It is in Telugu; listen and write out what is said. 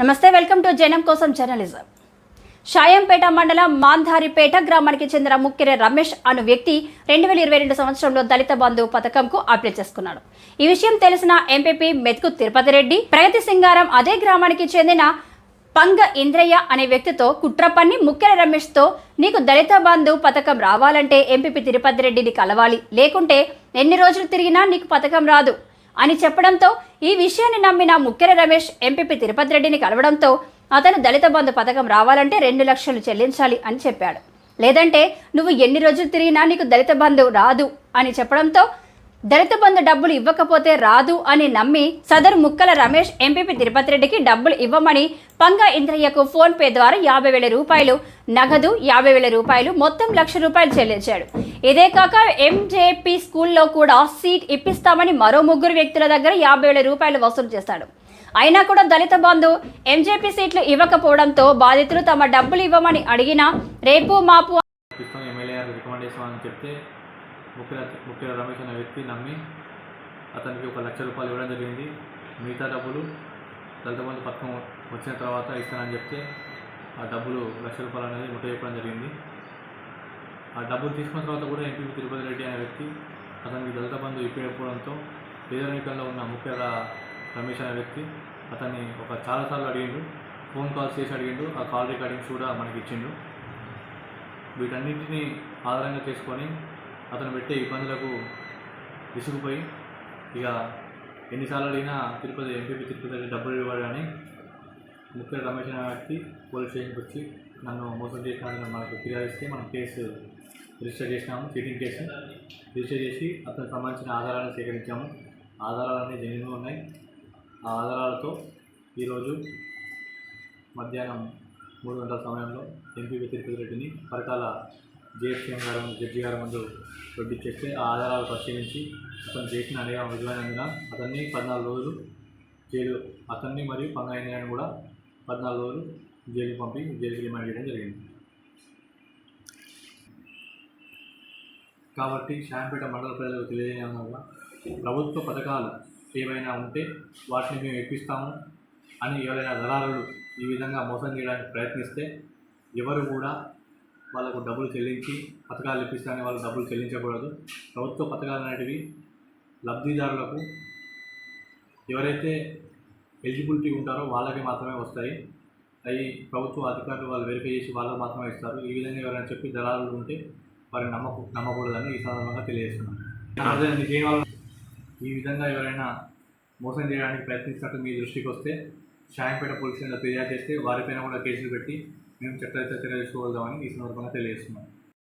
నమస్తే వెల్కమ్ టు జనం కోసం జర్నలిజం. షాయంపేట మండలం మాంధారిపేట గ్రామానికి చెందిన ముక్కెర రమేష్ అను వ్యక్తి రెండు వేల ఇరవై రెండు సంవత్సరంలో దళిత బంధు పథకంకు అప్లై చేసుకున్నాడు. ఈ విషయం తెలిసిన ఎంపీపీ మెతుకు తిరుపతి రెడ్డి ప్రగతి సింగారం అదే గ్రామానికి చెందిన పంగ ఇంద్రయ్య అనే వ్యక్తితో కుట్ర పన్ని రమేష్తో నీకు దళిత బంధు పథకం రావాలంటే ఎంపీపీ తిరుపతి రెడ్డిని కలవాలి. లేకుంటే ఎన్ని రోజులు తిరిగినా నీకు పథకం రాదు. అని చెప్పడంతో ఈ విషయాన్ని నమ్మిన ముక్కెర రమేష్ ఎంపీపీ తిరుపతి రెడ్డిని కలవడంతో అతను దళిత బంధు పథకం రావాలంటే రెండు లక్షలు చెల్లించాలి అని చెప్పాడు. లేదంటే నువ్వు ఎన్ని రోజులు తిరిగినా నీకు దళిత బంధు రాదు అని చెప్పడంతో దళిత బంధు డబ్బులు ఇవ్వకపోతే రాదు అని నమ్మి సదరు ముక్కల రమేష్ ఎంపీపీ తిరుపతి రెడ్డికి డబ్బులు ఇవ్వమని పంగా ఇంద్రయ్యకు ఫోన్ పే ద్వారా యాభై వేల రూపాయలు నగదు యాభై వేల రూపాయలు మొత్తం లక్ష రూపాయలు చెల్లించాడు. ఇదే కాక ఎంజేపీ స్కూల్లో కూడా సీట్ ఇప్పిస్తామని మరో ముగ్గురు వ్యక్తుల దగ్గర యాభై వేల రూపాయలు వసూలు చేశాడు అయినా కూడా దళిత బంధు ఎంజేపీ సీట్లు ఇవ్వకపోవడంతో బాధితులు తమ డబ్బులు ఇవ్వమని అడిగినా రేపు మాపు రికమెండేషన్ అని చెప్తే ముఖ్య ముఖ్య రమేష్ అనే వ్యక్తి నమ్మి అతనికి ఒక లక్ష రూపాయలు ఇవ్వడం జరిగింది. మిగతా డబ్బులు దళిత బంధు పథకం వచ్చిన తర్వాత ఇస్తానని చెప్తే ఆ డబ్బులు లక్ష రూపాయలు అనేది ముట్ట చెప్పడం జరిగింది. ఆ డబ్బులు తీసుకున్న తర్వాత కూడా ఎంపీ తిరుపతి రెడ్డి అనే వ్యక్తి అతనికి దళిత బంధు ఇప్పకపోవడంతో పేదరికంలో ఉన్న ముఖ్య రమేష్ అనే వ్యక్తి అతన్ని ఒక చాలాసార్లు అడిగిండు. ఫోన్ కాల్స్ చేసి అడిగిండు. ఆ కాల్ రికార్డింగ్స్ కూడా మనకి ఇచ్చిండు. వీటన్నింటినీ ఆధారంగా చేసుకొని అతను పెట్టే ఇబ్బందులకు విసుగుపోయి ఇక ఎన్నిసార్లు అడిగినా తిరుపతి ఎంపీపీ తిరుపతి రెడ్డి డబ్బులు ఇవ్వాలి అని ముఖ్య రమేష్ అనే వ్యక్తి పోలీస్ స్టేషన్కి వచ్చి నన్ను మోసం చేసినందుకు మనకు ఫిర్యాదు ఇస్తే మనం కేసు రిజిస్టర్ చేసినాము చీటింగ్ కేసు. రిజిస్టర్ చేసి అతనికి సంబంధించిన ఆధారాలను సేకరించాము. ఆధారాలన్నీ జెన్యున్గా ఉన్నాయి. ఆ ఆధారాలతో ఈరోజు మధ్యాహ్నం మూడు గంటల సమయంలో ఎంపీపీ తిరుపతి రెడ్డిని పరకాల జేఎస్ఎం గారు జడ్జి గారు ముందు వడ్డిచ్చేస్తే ఆ ఆధారాలు పరిశీలించి అతను చేసిన అనేక విధమైనందున అతన్ని పద్నాలుగు రోజులు జైలు అతన్ని మరియు పంగాయని కూడా పద్నాలుగు రోజులు జైలుకి పంపి జైలుకి రిమాండ్ చేయడం జరిగింది. కాబట్టి శాంపేట మండల ప్రజలకు తెలియజేయడం వల్ల ప్రభుత్వ పథకాలు ఏవైనా ఉంటే వాటిని మేము ఇప్పిస్తాము అని ఎవరైనా దళారులు ఈ విధంగా మోసం చేయడానికి ప్రయత్నిస్తే ఎవరు కూడా వాళ్ళకు డబ్బులు చెల్లించి పథకాలు ఇప్పిస్తానే వాళ్ళకి డబ్బులు చెల్లించకూడదు. ప్రభుత్వ పథకాలు అనేటివి లబ్ధిదారులకు ఎవరైతే ఎలిజిబిలిటీ ఉంటారో వాళ్ళకి మాత్రమే వస్తాయి. అవి ప్రభుత్వ అధికారులు వాళ్ళు వెరిఫై చేసి వాళ్ళకు మాత్రమే ఇస్తారు. ఈ విధంగా ఎవరైనా చెప్పి దళాలు ఉంటే వారిని నమ్మకు నమ్మకూడదని ఈ సందర్భంగా తెలియజేస్తున్నాను అదే ఈ విధంగా ఎవరైనా మోసం చేయడానికి ప్రయత్నిస్తున్నట్టు మీ దృష్టికి వస్తే షాయంపేట పోలీస్ స్టేషన్లో ఫిర్యాదు చేస్తే వారిపైన కూడా కేసులు పెట్టి మేము చట్టరీత్యా చర్య తీసుకోగలుగుతామని ఈ సందర్భంగా తెలియజేస్తున్నాం.